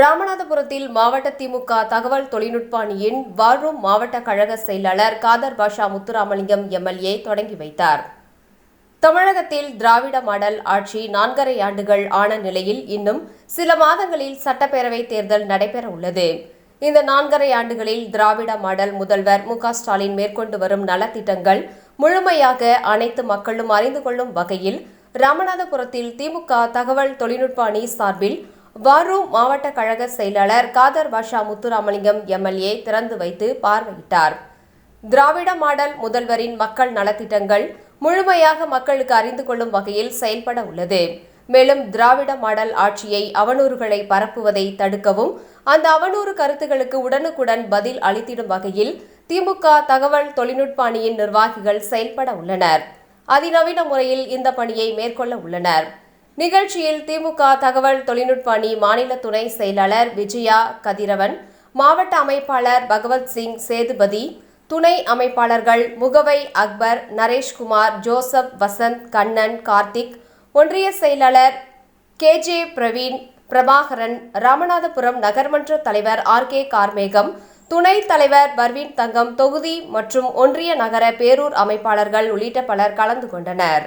ராமநாதபுரத்தில் மாவட்ட திமுக தகவல் தொழில்நுட்ப அணியின் வார்ரூம் மாவட்ட கழக செயலாளர் காதர் பாஷா முத்துராமலிங்கம் எம்எல்ஏ தொடங்கி வைத்தார். தமிழகத்தில் திராவிட மாடல் ஆட்சி நான்கரை ஆண்டுகள் ஆன நிலையில் இன்னும் சில மாதங்களில் சட்டப்பேரவை தேர்தல் நடைபெற உள்ளது. இந்த நான்கரை ஆண்டுகளில் திராவிட மாடல் முதல்வர் மு ஸ்டாலின் மேற்கொண்டு வரும் நலத்திட்டங்கள் முழுமையாக அனைத்து மக்களும் அறிந்து கொள்ளும் வகையில் ராமநாதபுரத்தில் திமுக தகவல் தொழில்நுட்ப அணி சார்பில் வாரூர் மாவட்ட கழக செயலாளர் காதர் பாஷா முத்துராமலிங்கம் எம்எல்ஏ திறந்து வைத்து பார்வையிட்டார். திராவிட மாடல் முதல்வரின் மக்கள் நலத்திட்டங்கள் முழுமையாக மக்களுக்கு அறிந்து கொள்ளும் வகையில் செயல்பட உள்ளது. மேலும் திராவிட மாடல் ஆட்சியை அவனூறுகளை பரப்புவதை தடுக்கவும் அந்த அவனூறு கருத்துகளுக்கு உடனுக்குடன் பதில் அளித்திடும் வகையில் திமுக தகவல் தொழில்நுட்ப அணியின் நிர்வாகிகள் செயல்பட உள்ளனர். அதிநவீன முறையில் இந்த பணியை மேற்கொள்ள உள்ளனர். நிகழ்ச்சியில் திமுக தகவல் தொழில்நுட்ப அணி மாநில துணை செயலாளர் விஜயா கதிரவன் மாவட்ட அமைப்பாளர் பகவத் சிங் சேதுபதி துணை அமைப்பாளர்கள் முகவை அக்பர் நரேஷ்குமார் ஜோசப் வசந்த் கண்ணன் கார்த்திக் ஒன்றிய செயலாளர் கேஜே பிரவீன் பிரபாகரன் ராமநாதபுரம் நகர்மன்ற தலைவர் ஆர் கே கார்மேகம் துணைத் தலைவர் பர்வீன் தங்கம் தொகுதி மற்றும் ஒன்றிய நகர பேரூர் அமைப்பாளர்கள் உள்ளிட்ட பலர் கலந்து கொண்டனர்.